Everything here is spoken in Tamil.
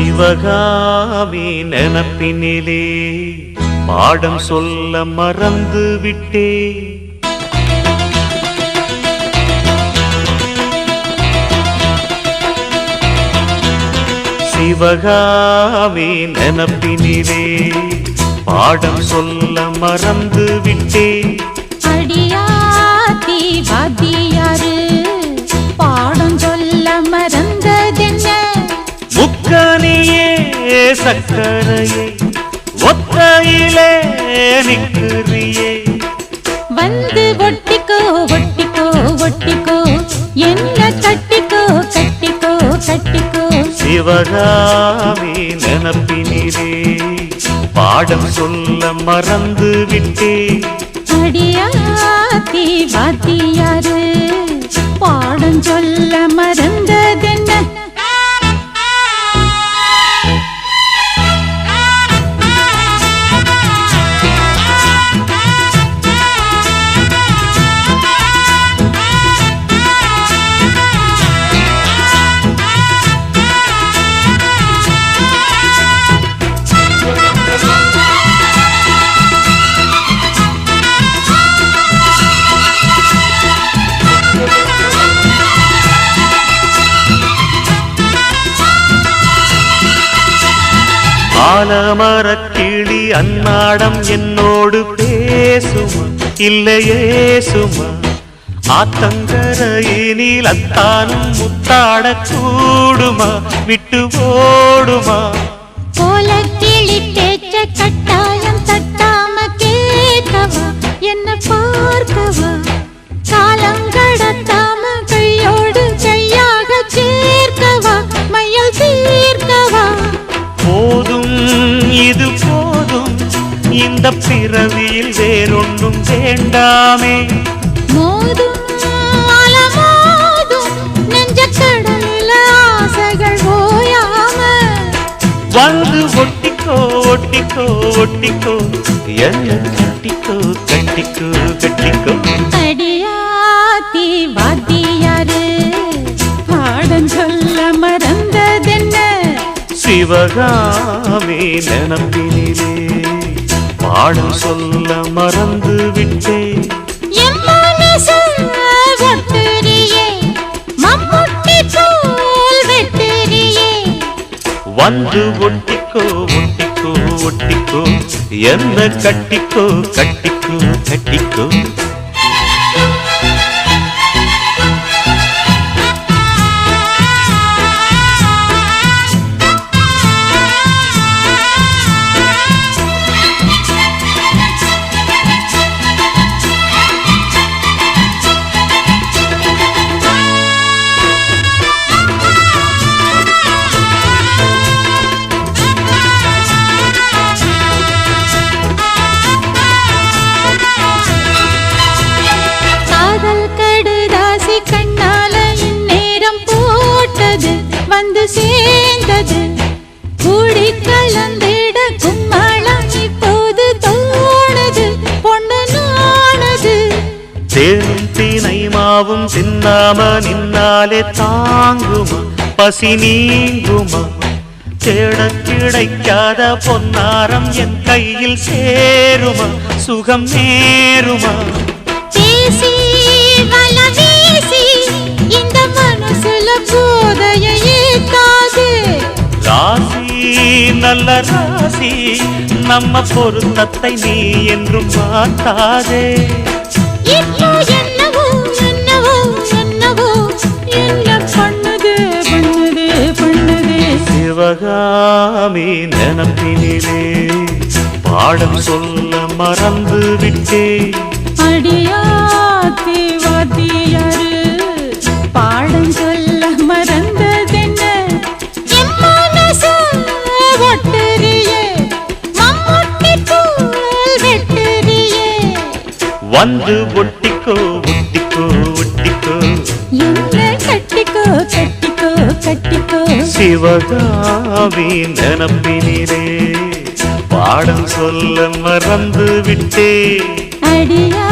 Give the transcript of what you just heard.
சிவகாமி நினப்பினிலே பாடம் சொல்ல மறந்து விட்டே. சிவகாமி நினப்பினிலே பாடம் சொல்ல மறந்து விட்டேன் சக்கரையே ஒத்தையிலே நிற்கிறியே வந்து ஒட்டிக்கோ ஒட்டிக்கோ ஒட்டிக்கோ. என்ன கட்டிக்கோ கட்டிக்கோ கட்டிக்கோ சிவகாமி நினப்பினிலே பாடம் சொல்ல மறந்து விட்டே. அடியாத்தி வாத்தியாரு பாடம் சொல்ல ஆலமரக்கிளி அன்னாடம் என்னோடு பேசுமா? இல்லையே சுமா? ஆத்தங்கரையினில் அத்தானும் முத்தாட கூடுமா? விட்டு ஓடுமா? போல கிளி பேச்ச கட்டாயம் தட்டாம கேட்கவா? என்ன பார்க்கவா? காலம் கடத்தாம இது போதும். இந்த பிறவியில் வேறொன்றும் வேண்டாமே. மோதும் வந்து ஒட்டிக்கோ ஒட்டிக்கோ ஒட்டிக்கோ. என்ன கட்டிக்கோ கட்டிக்கோ கட்டிக்கோ. அடியாத்தி சிவகாமி நினப்பினிலே பாடம் சொல்ல மறந்து விட்டே என் மனச ஒட்டுறியே, மம்முட்டி போல் வெட்டுறியே. வந்து ஒட்டிக்கோ ஒட்டிக்கோ ஒட்டிக்கோ என்ன கட்டிக்கோ கட்டிக்கோ கட்டிக்கோ வந்து சேர்ந்தது. கூடி கலந்திட கும்மாளம் இப்போது தோணுது. பொண்ணு நானது தேனும் தீனை மாவும் தின்னாம நின்னாலே தாங்குமா? பசி நீங்குமா? தேட கிடைக்காத பொன்னாரம் என் கையில் சேருமா? சுகம் நேருமா? பேசி நல்ல ராசி நம்ம பொருத்தத்தை நீ என்றும் மாட்டாதே சிவகாமி நினப்பினிலே பாடம் சொல்ல மறந்து விட்டே அடியாத்தி வந்து ஒட்டிக்கோ ஒட்டிக்கோ ஒட்டிக்கோ. என்ன கட்டிக்கோ கட்டிக்கோ கட்டிக்கோ. சிவகாமி நினப்பினிலே பாடம் சொல்ல மறந்து விட்டே அடியா